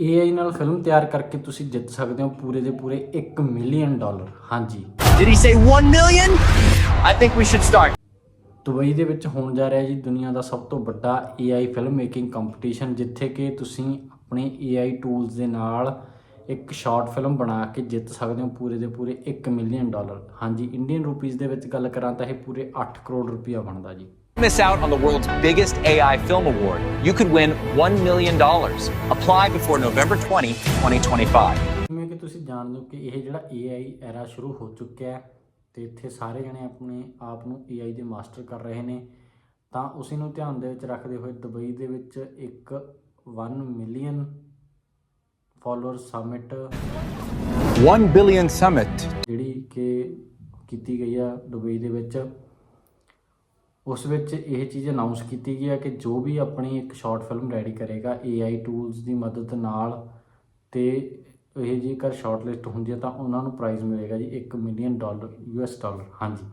AI ਨਾਲ film ਤਿਆਰ ਕਰਕੇ ਤੁਸੀਂ ਜਿੱਤ ਸਕਦੇ ਹੋ ਪੂਰੇ ਦੇ ਪੂਰੇ 1 ਮਿਲੀਅਨ ਡਾਲਰ ਹਾਂਜੀ Did he say 1 million? I think we should start. Dubai ਦੇ ਵਿੱਚ ਹੋਣ ਜਾ ਰਿਹਾ ਜੀ ਦੁਨੀਆ ਦਾ ਸਭ ਤੋਂ ਵੱਡਾ AI ਫਿਲਮ ਮੇਕਿੰਗ ਕੰਪੀਟੀਸ਼ਨ ਜਿੱਥੇ ਕਿ ਤੁਸੀਂ ਆਪਣੇ AI ਟੂਲਸ ਦੇ ਨਾਲ ਇੱਕ ਸ਼ਾਰਟ ਫਿਲਮ ਬਣਾ ਕੇ ਜਿੱਤ ਸਕਦੇ ਹੋ ਪੂਰੇ ਦੇ ਪੂਰੇ 1 ਮਿਲੀਅਨ ਡਾਲਰ ਹਾਂਜੀ ਇੰਡੀਅਨ ਰੁਪੀਸ ਦੇ ਵਿੱਚ ਗੱਲ ਕਰਾਂ ਤਾਂ ਇਹ ਪੂਰੇ 8 ਕਰੋੜ ਰੁਪਇਆ ਬਣਦਾ ਜੀ Miss out on the world's biggest AI film award. You could win $1 million. Apply before November 20, 2025. ਜਿਵੇਂ ਕਿ ਤੁਸੀਂ ਜਾਣਦੇ ਹੋ ਕਿ ਇਹ ਜਿਹੜਾ AI ਐਰਾ ਸ਼ੁਰੂ ਹੋ ਚੁੱਕਿਆ ਹੈ ਤੇ ਇੱਥੇ ਸਾਰੇ ਜਣੇ ਆਪਣੇ ਆਪ ਨੂੰ AI ਦੇ ਮਾਸਟਰ ਕਰ ਰਹੇ ਨੇ ਤਾਂ ਉਸੇ ਨੂੰ ਧਿਆਨ ਦੇ ਵਿੱਚ ਰੱਖਦੇ ਹੋਏ ਦੁਬਈ ਦੇ ਵਿੱਚ ਇੱਕ 1 million follower summit 1 billion summit. ਜਿਹੜੀ ਕਿ ਕੀਤੀ ਗਈ ਆ ਦੁਬਈ ਦੇ ਵਿੱਚ ਉਸ ਵਿੱਚ ਇਹ ਚੀਜ਼ ਅਨਾਉਂਸ ਕੀਤੀ ਗਈ ਹੈ ਕਿ ਜੋ ਵੀ ਆਪਣੀ ਇੱਕ ਸ਼ਾਰਟ ਫਿਲਮ ਰੈਡੀ ਕਰੇਗਾ AI ਟੂਲਸ ਦੀ ਮਦਦ ਨਾਲ ਤੇ ਇਹ ਜੇਕਰ ਸ਼ਾਰਟ ਲਿਸਟ ਹੁੰਦੀ ਹੈ ਤਾਂ ਉਹਨਾਂ ਨੂੰ ਪ੍ਰਾਈਜ਼ ਮਿਲੇਗਾ ਜੀ 1 ਮਿਲੀਅਨ ਡਾਲਰ ਯੂਐਸ ਡਾਲਰ ਹਾਂਜੀ।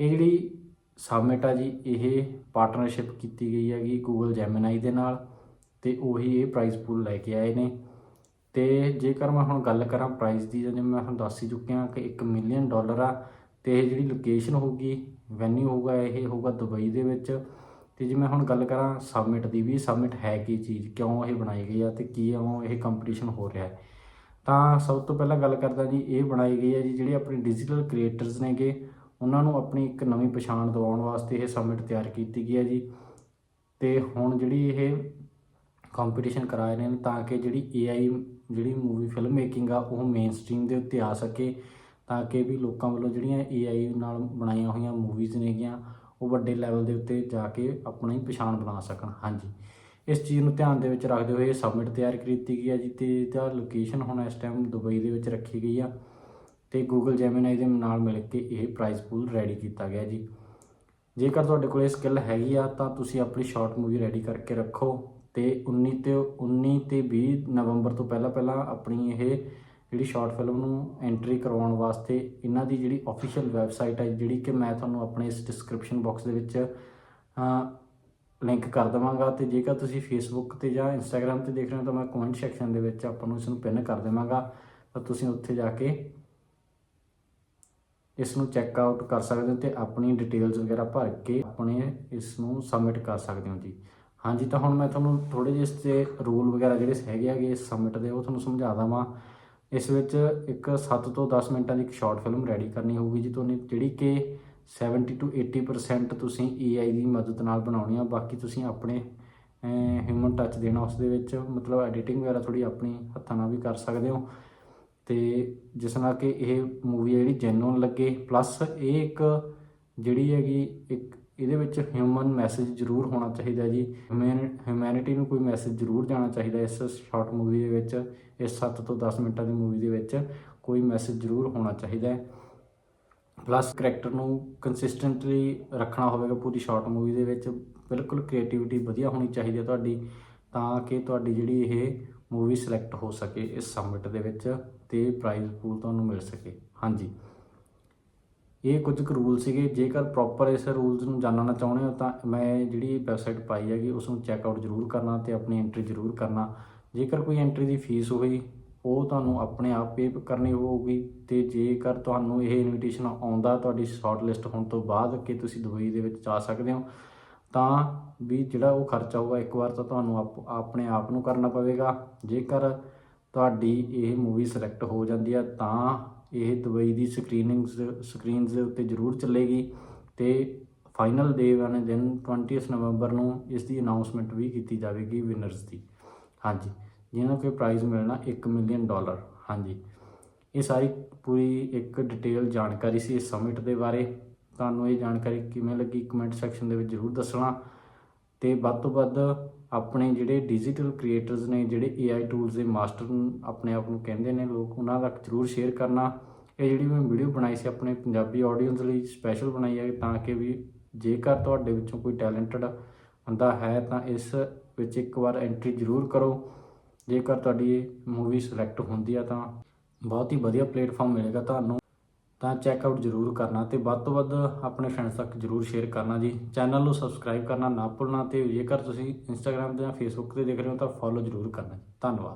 ਇਹ ਜਿਹੜੀ ਸਮਿਟ ਆ ਜੀ, ਇਹ ਪਾਰਟਨਰਸ਼ਿਪ ਕੀਤੀ ਗਈ ਹੈਗੀ ਗੂਗਲ ਜੈਮਨਾਈ ਦੇ ਨਾਲ ਤੇ ਉਹੀ ਇਹ ਪ੍ਰਾਈਜ਼ ਪੂਲ ਲੈ ਕੇ ਆਏ ਨੇ। ਤੇ ਜੇਕਰ ਮੈਂ ਹੁਣ ਗੱਲ ਕਰਾਂ ਪ੍ਰਾਈਜ਼ ਦੀ ਤਾਂ ਜਿਵੇਂ ਮੈਂ ਤੁਹਾਨੂੰ ਦੱਸ ਹੀ ਚੁੱਕਿਆ ਕਿ 1 ਮਿਲੀਅਨ ਡਾਲਰ ਆ ਤੇ ਇਹ ਜਿਹੜੀ ਲੋਕੇਸ਼ਨ ਹੋਊਗੀ ਵੈਨਿਊ ਹੋਊਗਾ, ਇਹ ਹੋਊਗਾ ਦੁਬਈ ਦੇ ਵਿੱਚ। ਤੇ ਜੇ ਮੈਂ ਹੁਣ ਗੱਲ ਕਰਾਂ ਸਬਮਿਟ ਦੀ ਵੀ ਸਬਮਿਟ ਹੈ ਕੀ ਚੀਜ਼, ਕਿਉਂ ਇਹ ਬਣਾਈ ਗਈ ਆ ਤੇ ਕਿਉਂ ਇਹ ਕੰਪੀਟੀਸ਼ਨ ਹੋ ਰਿਹਾ ਹੈ। ਤਾਂ ਸਭ ਤੋਂ ਪਹਿਲਾਂ ਗੱਲ ਕਰਦਾ ਜੀ, ਇਹ ਬਣਾਈ ਗਈ ਹੈ ਜੀ, ਜਿਹੜੇ ਆਪਣੇ ਡਿਜੀਟਲ ਕ੍ਰੀਏਟਰਸ ਨੇਗੇ, ਉਹਨਾਂ ਨੂੰ ਆਪਣੀ ਇੱਕ ਨਵੀਂ ਪਛਾਣ ਦਿਵਾਉਣ ਵਾਸਤੇ ਇਹ ਸਬਮਿਟ ਤਿਆਰ ਕੀਤੀ ਗਈ ਹੈ ਜੀ। ਤੇ ਹੁਣ ਜਿਹੜੀ ਇਹ ਕੰਪੀਟੀਸ਼ਨ ਕਰਾਏ ਨੇ ਤਾਂ ਕਿ ਜਿਹੜੀ AI ਜਿਹੜੀ ਮੂਵੀ ਫਿਲਮ ਮੇਕਿੰਗ ਆ, ਉਹ ਮੇਨ ਸਟ੍ਰੀਮ ਦੇ ਉੱਤੇ ਆ ਸਕੇ। ਤਾਂ ਕਿ ਵੀ ਲੋਕਾਂ ਵੱਲੋਂ ਜਿਹੜੀਆਂ AI ਨਾਲ ਬਣਾਈਆਂ ਹੋਈਆਂ ਮੂਵੀਜ਼ ਨੇਗੀਆਂ ਉਹ ਵੱਡੇ ਲੈਵਲ ਦੇ ਉੱਤੇ ਜਾ ਕੇ ਆਪਣੀ ਪਛਾਣ ਬਣਾ ਸਕਣ। ਹਾਂਜੀ। ਇਸ ਚੀਜ਼ ਨੂੰ ਧਿਆਨ ਦੇ ਵਿੱਚ ਰੱਖਦੇ ਹੋਏ ਸਬਮਿਟ ਤਿਆਰ ਕੀਤੀ ਗਈ ਹੈ ਜੀ ਤੇ ਇਹਦਾ ਲੋਕੇਸ਼ਨ ਹੁਣ ਇਸ ਟਾਈਮ ਦੁਬਈ ਦੇ ਵਿੱਚ ਰੱਖੀ ਗਈ ਆ ਤੇ ਗੂਗਲ ਜੈਮਨਾਈ ਦੇ ਨਾਲ ਮਿਲ ਕੇ ਇਹ ਪ੍ਰਾਈਜ਼ ਪੂਲ ਰੈਡੀ ਕੀਤਾ ਗਿਆ ਜੀ। ਜੇਕਰ ਤੁਹਾਡੇ ਕੋਲ ਇਹ ਸਕਿੱਲ ਹੈਗੀ ਆ ਤਾਂ ਤੁਸੀਂ ਆਪਣੀ ਸ਼ਾਰਟ ਮੂਵੀ ਰੈਡੀ ਕਰਕੇ ਰੱਖੋ ਤੇ 19 ਤੇ 19 ਤੇ 20 ਨਵੰਬਰ ਤੋਂ ਪਹਿਲਾਂ ਪਹਿਲਾਂ ਆਪਣੀ ਇਹ ਜਿਹੜੀ ਸ਼ਾਰਟ ਫਿਲਮ ਨੂੰ ਐਂਟਰੀ ਕਰਵਾਉਣ ਵਾਸਤੇ ਇਹਨਾਂ ਦੀ ਜਿਹੜੀ ਅਫੀਸ਼ੀਅਲ ਵੈਬਸਾਈਟ ਹੈ, ਜਿਹੜੀ ਕਿ ਮੈਂ ਤੁਹਾਨੂੰ ਆਪਣੇ ਇਸ ਡਿਸਕ੍ਰਿਪਸ਼ਨ ਬਾਕਸ ਦੇ ਵਿੱਚ ਲਿੰਕ ਕਰ ਦੇਵਾਂਗਾ ਤੇ ਜੇਕਰ ਤੁਸੀਂ ਫੇਸਬੁੱਕ ਤੇ ਜਾਂ ਇੰਸਟਾਗ੍ਰam ਤੇ ਦੇਖ ਰਹੇ ਹੋ ਤਾਂ ਮੈਂ ਕਮੈਂਟ ਸੈਕਸ਼ਨ ਦੇ ਵਿੱਚ ਆਪਾਂ ਨੂੰ ਇਸ ਨੂੰ ਪਿੰਨ ਕਰ ਦੇਵਾਂਗਾ। ਤਾਂ ਤੁਸੀਂ ਉੱਥੇ ਜਾ ਕੇ ਇਸ ਨੂੰ ਚੈੱਕ ਆਊਟ ਕਰ ਸਕਦੇ ਹੋ ਤੇ ਆਪਣੀ ਡਿਟੇਲਸ ਵਗੈਰਾ ਭਰ ਕੇ ਆਪਣੇ ਇਸ ਨੂੰ ਸਬਮਿਟ ਕਰ ਸਕਦੇ ਹੋ ਜੀ। ਹਾਂਜੀ, ਤਾਂ ਹੁਣ ਮੈਂ ਤੁਹਾਨੂੰ ਥੋੜੇ ਜਿਹੇ ਇਸ ਤੇ ਰੂਲ ਵਗੈਰਾ ਜਿਹੜੇ ਹੈਗੇ ਆਗੇ ਇਸ ਸਬਮਿਟ ਦੇ, ਉਹ ਤੁਹਾਨੂੰ ਸਮਝਾ ਦਵਾਂ। ਇਸ ਵਿੱਚ ਇੱਕ 7 ਤੋਂ 10 ਮਿੰਟਾਂ ਦੀ ਇੱਕ ਸ਼ਾਰਟ ਫਿਲਮ ਰੈਡੀ ਕਰਨੀ ਹੋਊਗੀ ਜੀ ਤੁਹਾਨੂੰ ਜਿਹੜੀ ਕਿ 70 ਤੋਂ 80% ਤੁਸੀਂ AI ਦੀ ਮਦਦ ਨਾਲ ਬਣਾਉਣੀ ਆ, ਬਾਕੀ ਤੁਸੀਂ ਆਪਣੇ ਹਿਊਮਨ ਟੱਚ ਦੇਣਾ ਉਸ ਦੇ ਵਿੱਚ, ਮਤਲਬ ਐਡੀਟਿੰਗ ਵਗੈਰਾ ਥੋੜੀ ਆਪਣੀ ਹੱਥਾਂ ਨਾਲ ਵੀ ਕਰ ਸਕਦੇ ਹੋ। ਤੇ ਜਿਸ ਨਾਲ ਕਿ ਇਹ ਮੂਵੀ ਜਿਹੜੀ ਜੈਨੂਨ ਲੱਗੇ ਪਲੱਸ ਇਹ ਇੱਕ ਜਿਹੜੀ ਹੈਗੀ ਇੱਕ ਇਹਦੇ ਵਿੱਚ ਹਿਊਮਨ ਮੈਸੇਜ ਜ਼ਰੂਰ ਹੋਣਾ ਚਾਹੀਦਾ ਜੀ। ਹਿਊਮੈਨਿਟੀ ਨੂੰ ਕੋਈ ਮੈਸੇਜ ਜ਼ਰੂਰ ਜਾਣਾ ਚਾਹੀਦਾ ਇਸ ਸ਼ਾਰਟ ਮੂਵੀ ਦੇ ਵਿੱਚ, ਇਸ 7 ਤੋਂ 10 ਮਿੰਟਾਂ ਦੀ ਮੂਵੀ ਦੇ ਵਿੱਚ ਕੋਈ ਮੈਸੇਜ ਜ਼ਰੂਰ ਹੋਣਾ ਚਾਹੀਦਾ। ਹੈ ਪਲੱਸ ਕਰੈਕਟਰ ਨੂੰ ਕੰਸਿਸਟੈਂਟਲੀ ਰੱਖਣਾ ਹੋਵੇਗਾ ਪੂਰੀ ਸ਼ਾਰਟ ਮੂਵੀ ਦੇ ਵਿੱਚ। ਬਿਲਕੁਲ ਕ੍ਰੀਏਟੀਵਿਟੀ ਵਧੀਆ ਹੋਣੀ ਚਾਹੀਦੀ ਹੈ ਤੁਹਾਡੀ, ਤਾਂ ਕਿ ਤੁਹਾਡੀ ਜਿਹੜੀ ਇਹ ਮੂਵੀ ਸਿਲੈਕਟ ਹੋ ਸਕੇ ਇਸ ਸਬਮਿਟ ਦੇ ਵਿੱਚ ਤੇ ਪ੍ਰਾਈਜ਼ ਪੂਲ ਤੁਹਾਨੂੰ ਮਿਲ ਸਕੇ। ਹਾਂਜੀ। ਇਹ ਕੁਝ ਕੁ ਰੂਲ ਸੀਗੇ। ਜੇਕਰ ਪ੍ਰੋਪਰ ਇਸ ਰੂਲਸ ਨੂੰ ਜਾਣਨਾ ਚਾਹੁੰਦੇ ਹੋ ਤਾਂ ਮੈਂ ਜਿਹੜੀ ਵੈਬਸਾਈਟ ਪਾਈ ਹੈਗੀ ਉਸ ਨੂੰ ਚੈੱਕ ਆਊਟ ਜ਼ਰੂਰ ਕਰਨਾ ਤੇ ਆਪਣੀ ਐਂਟਰੀ ਜ਼ਰੂਰ ਕਰਨਾ। ਜੇਕਰ ਕੋਈ ਐਂਟਰੀ ਦੀ ਫੀਸ ਹੋਈ, ਉਹ ਤੁਹਾਨੂੰ ਆਪਣੇ ਆਪ ਪੇ ਕਰਨੀ ਹੋਊਗੀ ਤੇ ਜੇਕਰ ਤੁਹਾਨੂੰ ਇਹ ਇਨਵੀਟੇਸ਼ਨ ਆਉਂਦਾ ਤੁਹਾਡੀ ਸ਼ਾਰਟ ਲਿਸਟ ਹੋਣ ਤੋਂ ਬਾਅਦ ਕਿ ਤੁਸੀਂ ਦੁਬਈ ਦੇ ਵਿੱਚ ਜਾ ਸਕਦੇ ਹੋ, ਤਾਂ ਵੀ ਜਿਹੜਾ ਉਹ ਖਰਚਾ ਹੋਊਗਾ ਇੱਕ ਵਾਰ ਤਾਂ ਤੁਹਾਨੂੰ ਆਪ- ਆਪਣੇ ਆਪ ਨੂੰ ਕਰਨਾ ਪਵੇਗਾ। ਜੇਕਰ ਤੁਹਾਡੀ ਇਹ ਮੂਵੀ ਸਿਲੈਕਟ ਹੋ ਜਾਂਦੀ ਹੈ ਤਾਂ ਇਹ ਦੁਬਈ ਦੀ ਸਕਰੀਨਿੰਗਸ ਸਕਰੀਨਸ ਦੇ ਉੱਤੇ ਜ਼ਰੂਰ ਚੱਲੇਗੀ ਤੇ ਫਾਈਨਲ ਡੇ ਵਾਲੇ ਦਿਨ 20 ਨਵੰਬਰ ਨੂੰ ਇਸ ਦੀ ਅਨਾਉਂਸਮੈਂਟ ਵੀ ਕੀਤੀ ਜਾਵੇਗੀ ਵਿਨਰਸ ਦੀ। ਹਾਂਜੀ, ਜਿਹਨਾਂ ਨੂੰ ਕਿ ਪ੍ਰਾਈਜ਼ ਮਿਲਣਾ 1 ਮਿਲੀਅਨ ਡਾਲਰ ਹਾਂਜੀ, ਇਹ ਸਾਰੀ ਪੂਰੀ ਇੱਕ ਡਿਟੇਲ ਜਾਣਕਾਰੀ ਸੀ ਇਸ ਸਮਿਟ ਦੇ ਬਾਰੇ। ਤੁਹਾਨੂੰ ਇਹ ਜਾਣਕਾਰੀ ਕਿਵੇਂ ਲੱਗੀ? ਕਮੈਂਟ ਸੈਕਸ਼ਨ ਦੇ ਵਿੱਚ ਜ਼ਰੂਰ ਦੱਸਣਾ। ਤੇ ਵੱਧ ਤੋਂ ਵੱਧ ਆਪਣੇ ਜਿਹੜੇ ਡਿਜੀਟਲ ਕ੍ਰੀਏਟਰਸ ਨੇ, ਜਿਹੜੇ AI ਟੂਲਸ ਦੇ ਮਾਸਟਰ ਆਪਣੇ ਆਪ ਨੂੰ ਕਹਿੰਦੇ ਨੇ ਲੋਕ, ਉਹਨਾਂ ਤੱਕ ਜ਼ਰੂਰ ਸ਼ੇਅਰ ਕਰਨਾ। ਇਹ ਜਿਹੜੀ ਮੈਂ ਵੀਡੀਓ ਬਣਾਈ ਸੀ ਆਪਣੇ ਪੰਜਾਬੀ ਆਡੀਅנס ਲਈ ਸਪੈਸ਼ਲ ਬਣਾਈ ਹੈ ਤਾਂ ਕਿ ਵੀ ਜੇਕਰ ਤੁਹਾਡੇ ਵਿੱਚੋਂ ਕੋਈ ਟੈਲੈਂਟਡ ਬੰਦਾ ਹੈ ਤਾਂ ਇਸ ਵਿੱਚ ਇੱਕ ਵਾਰ ਐਂਟਰੀ ਜ਼ਰੂਰ ਕਰੋ। ਜੇਕਰ ਤੁਹਾਡੀ ਮੂਵੀ ਸਿਲੈਕਟ ਹੁੰਦੀ ਆ ਤਾਂ ਬਹੁਤ ਹੀ ਵਧੀਆ ਪਲੇਟਫਾਰਮ ਮਿਲੇਗਾ ਤੁਹਾਨੂੰ। ਤਾਂ ਚੈੱਕ ਆਊਟ ਜ਼ਰੂਰ ਕਰਨਾ ਤੇ ਵੱਧ ਤੋਂ ਵੱਧ ਆਪਣੇ ਫਰੈਂਡਸ ਤੱਕ ਜ਼ਰੂਰ ਸ਼ੇਅਰ ਕਰਨਾ ਜੀ। ਚੈਨਲ ਨੂੰ ਸਬਸਕ੍ਰਾਈਬ ਕਰਨਾ ਨਾ ਭੁੱਲਣਾ ਤੇ ਜੇਕਰ ਤੁਸੀਂ ਇੰਸਟਾਗ੍ਰam ਤੇ ਜਾਂ ਫੇਸਬੁੱਕ ਤੇ ਦੇਖ ਰਹੇ ਹੋ ਤਾਂ ਫੋਲੋ ਜ਼ਰੂਰ ਕਰਨਾ ਧੰਨਵਾਦ।